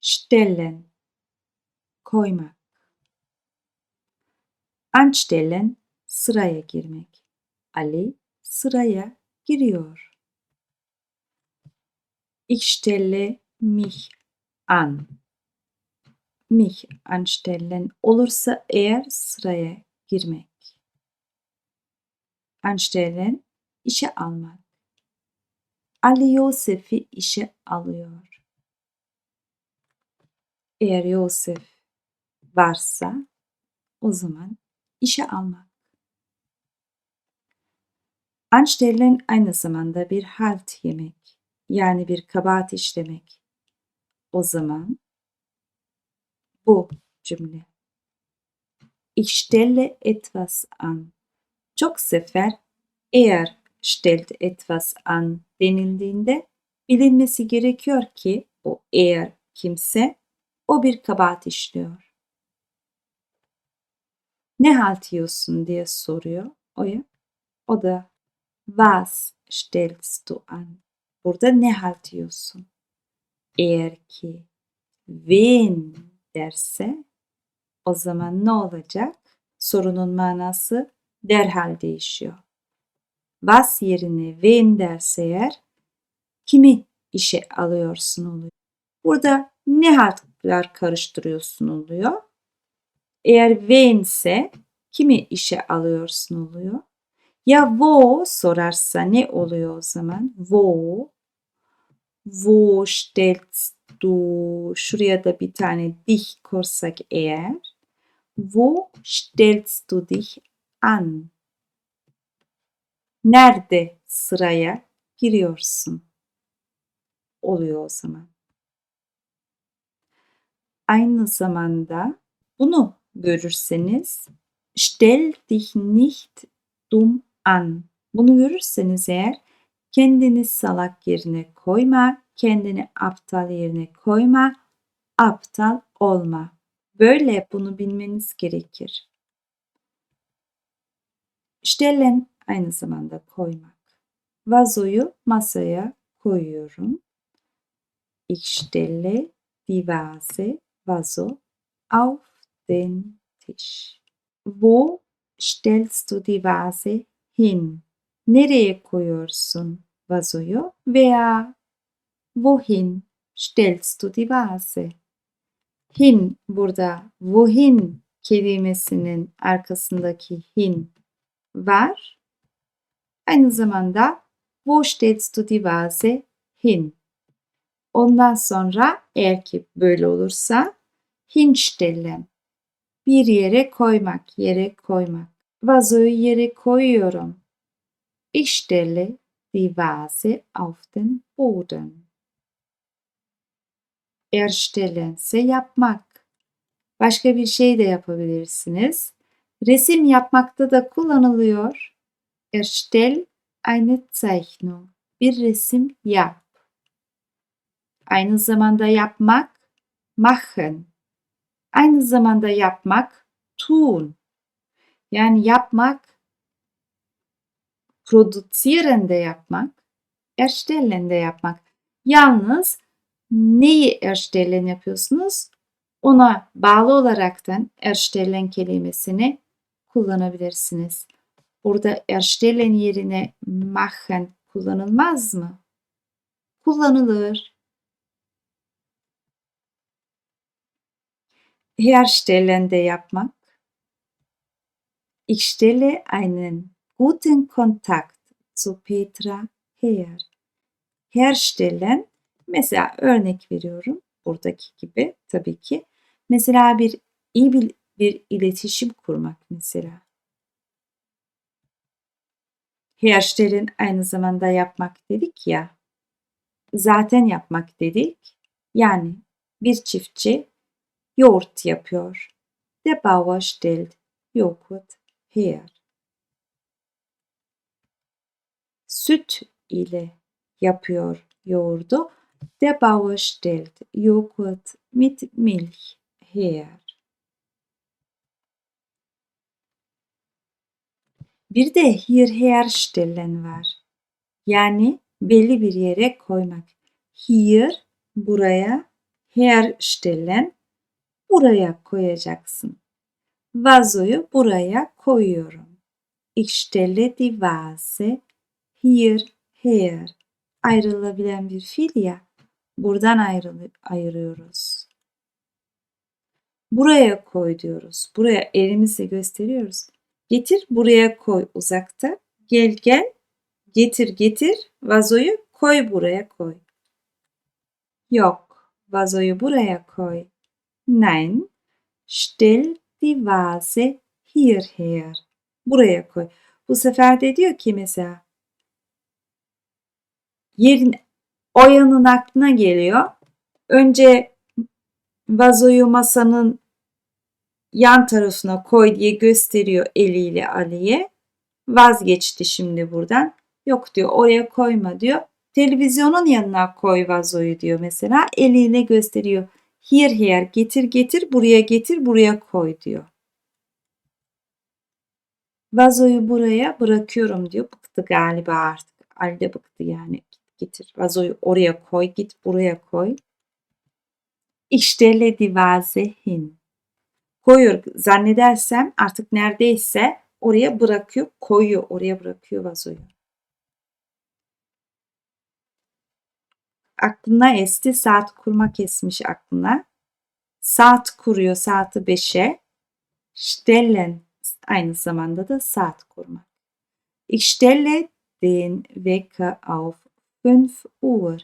stellen koymak. Anstellen sıraya girmek. Ali sıraya giriyor. Ich stelle mich an. Mich anstellen olursa eğer sıraya girmek. Anstellen işe almak. Ali Yosef'i işe alıyor. Eğer Yosef varsa o zaman işe almak. Anstellen aynı zamanda bir halt yemek. Yani bir kabahat işlemek. O zaman bu cümle. Ich stelle etwas an. Çok sefer eğer stellt etwas an denildiğinde bilinmesi gerekiyor ki o eğer kimse o bir kabahat işliyor. Ne halt yiyorsun diye soruyor Oya. O da was stellst du an? Burada ne halt yiyorsun? Eğer ki wen derse o zaman ne olacak? Sorunun manası derhal değişiyor. Was yerine wen derse eğer kimi işe alıyorsun oluyor. Burada ne harfler karıştırıyorsun oluyor. Eğer when ise kimi işe alıyorsun oluyor. Ya wo sorarsa ne oluyor o zaman? Wo Wo stellst du şuraya da bir tane dich korsak eğer Wo stellst du dich an? Nerede sıraya giriyorsun? Oluyor o zaman. Aynı zamanda bunu görürseniz stell dich nicht dumm an. Bunu görürseniz eğer kendini salak yerine koyma, kendini aptal yerine koyma, aptal olma. Böyle bunu bilmeniz gerekir. Stellen aynı zamanda koymak. Vazoyu masaya koyuyorum. Ich stelle die Vase, Vaso auf den Tisch. Wo stellst du die Vase hin? Nereye koyuyorsun vazoyu veya wohin stellst du die Vase? Hin burada wohin kelimesinin arkasındaki hin var. Aynı zamanda wo stellst du die Vase hin? Ondan sonra eğer ki böyle olursa hinstellen bir yere koymak, yere koymak. Vazoyu yere koyuyorum. Ich stelle die Vase auf den Boden. Erstellense yapmak. Başka bir şey de yapabilirsiniz. Resim yapmakta da kullanılıyor. Erstell eine Zeichnung. Bir resim yap. Aynı zamanda yapmak, machen. Aynı zamanda yapmak, tun. Yani yapmak, produzieren de yapmak, erstellen de yapmak. Yalnız neyi erstellen yapıyorsunuz? Ona bağlı olaraktan erstellen kelimesini kullanabilirsiniz. Burada erstellen yerine machen kullanılmaz mı? Kullanılır. Herstellen de yapmak. Ich stelle einen guten Kontakt zu Petra her. Herstellen mesela örnek veriyorum buradaki gibi tabii ki. Mesela bir iyi bir, bir iletişim kurmak mesela. Herstellen aynı zamanda yapmak dedik ya. Zaten yapmak dedik. Yani bir çiftçi yoğurt yapıyor. Der Bauer stellt Joghurt her. Süt ile yapıyor yoğurdu. Der Bauer stellt Joghurt mit Milch her. Bir de hierher stellen var. Yani belli bir yere koymak. Hier buraya, herstellen buraya koyacaksın. Vazoyu buraya koyuyorum. Ich stelle die Vase hierher. Ayrılabilen bir fiil ya. Buradan ayrılı, ayırıyoruz. Buraya koy diyoruz. Buraya elimizle gösteriyoruz. Getir buraya koy uzakta. Gel gel. Getir getir. Vazoyu koy buraya koy. Yok. Vazoyu buraya koy. Nein. Stell die Vase hierher. Buraya koy. Bu sefer de diyor ki mesela yerin Oya'nın aklına geliyor. Önce vazoyu masanın yan tarafına koy diye gösteriyor eliyle Ali'ye. Vazgeçti şimdi buradan. Yok diyor oraya koyma diyor. Televizyonun yanına koy vazoyu diyor mesela. Eliyle gösteriyor. Here here getir getir buraya getir buraya koy diyor. Vazoyu buraya bırakıyorum diyor. Bıktı galiba artık. Ali de bıktı yani. Getir vazoyu oraya koy git buraya koy. İşte die Vase hin. Koyuyor zannedersem artık neredeyse oraya bırakıyor koyuyor oraya bırakıyor vazoyu. Aklına esti saat kurmak esmiş aklına. Saat kuruyor saati 5'e. Stellen aynı zamanda da saat kurmak. Ich stelle den Wecker auf 5 Uhr.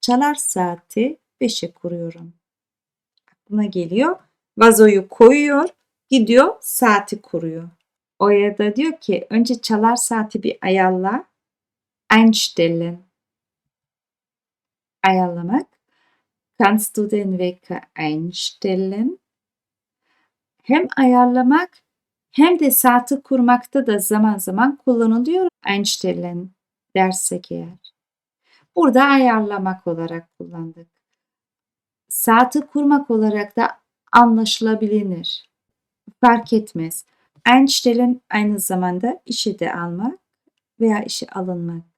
Çalar saati 5'e kuruyorum. Aklına geliyor. Vazoyu koyuyor. Gidiyor saati kuruyor. Oya da diyor ki önce çalar saati bir ayarla. Einstellen. Ayarlamak. Kannst du den Wecker einstellen? Hem ayarlamak hem de saati kurmakta da zaman zaman kullanılıyor einstellen dersek eğer. Burada ayarlamak olarak kullandık. Saati kurmak olarak da anlaşılabilir. Fark etmez. Einstellen aynı zamanda işe de almak veya işe alınmak.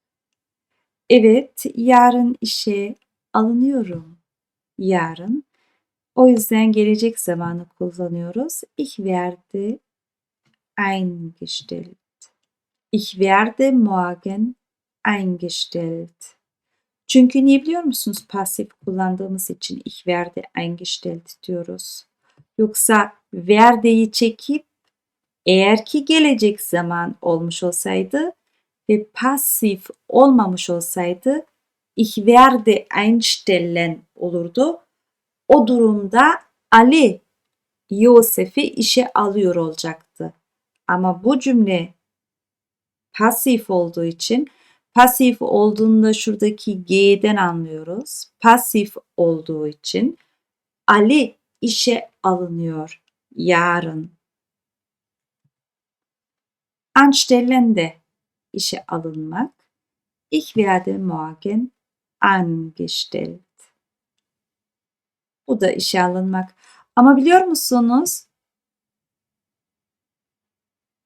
Evet, yarın işe alınıyorum. Yarın. O yüzden gelecek zamanı kullanıyoruz. Ich werde eingestellt. Ich werde morgen eingestellt. Çünkü niye biliyor musunuz pasif kullandığımız için ich werde eingestellt diyoruz. Yoksa werde'yi çekip eğer ki gelecek zaman olmuş olsaydı ve pasif olmamış olsaydı ich werde einstellen olurdu. O durumda Ali Yosef'i işe alıyor olacaktı. Ama bu cümle pasif olduğu için pasif olduğunda şuradaki G'den anlıyoruz. Pasif olduğu için Ali işe alınıyor yarın. Anstellen de işe alınmak. Ich werde morgen angestellt. Bu da işe alınmak. Ama biliyor musunuz?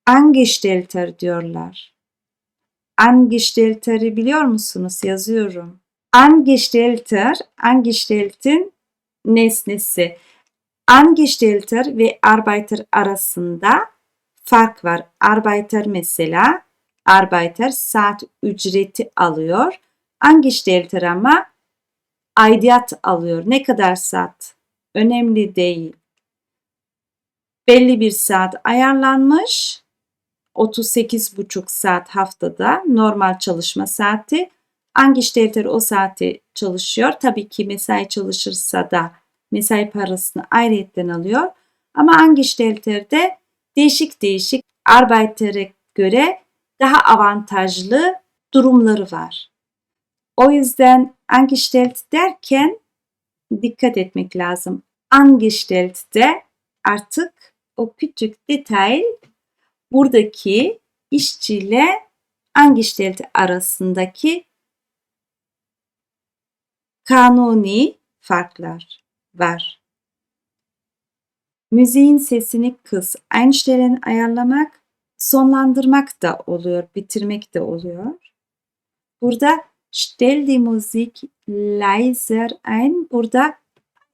Angestellter diyorlar. Angestellter'i biliyor musunuz? Yazıyorum. Angestellter, Angestellt'in nesnesi. Angestellter ve Arbeiter arasında fark var. Arbeiter mesela, Arbeiter saat ücreti alıyor. Angestellter ama aidiyat alıyor. Ne kadar saat? Önemli değil. Belli bir saat ayarlanmış 38,5 saat haftada normal çalışma saati. Angestellter o saati çalışıyor. Tabii ki mesai çalışırsa da mesai parasını ayrıyetten alıyor. Ama Angestellter'de değişik değişik Arbeiter'e göre daha avantajlı durumları var. O yüzden Angestellt derken dikkat etmek lazım. Angestellt'te artık o küçük detay buradaki işçiyle Angestellte arasındaki kanuni farklar var. Müziğin sesini kıs, Einstellen ayarlamak, sonlandırmak da oluyor, bitirmek de oluyor. Burada stell die Musik leiser ein. Burada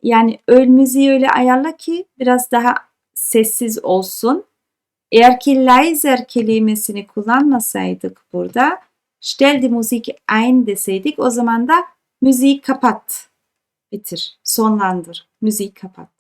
yani öl müziği öyle ayarla ki biraz daha sessiz olsun. Eğer ki leiser kelimesini kullanmasaydık burada, stell die Musik ein deseydik o zaman da müziği kapat. Bitir, sonlandır, müziği kapat.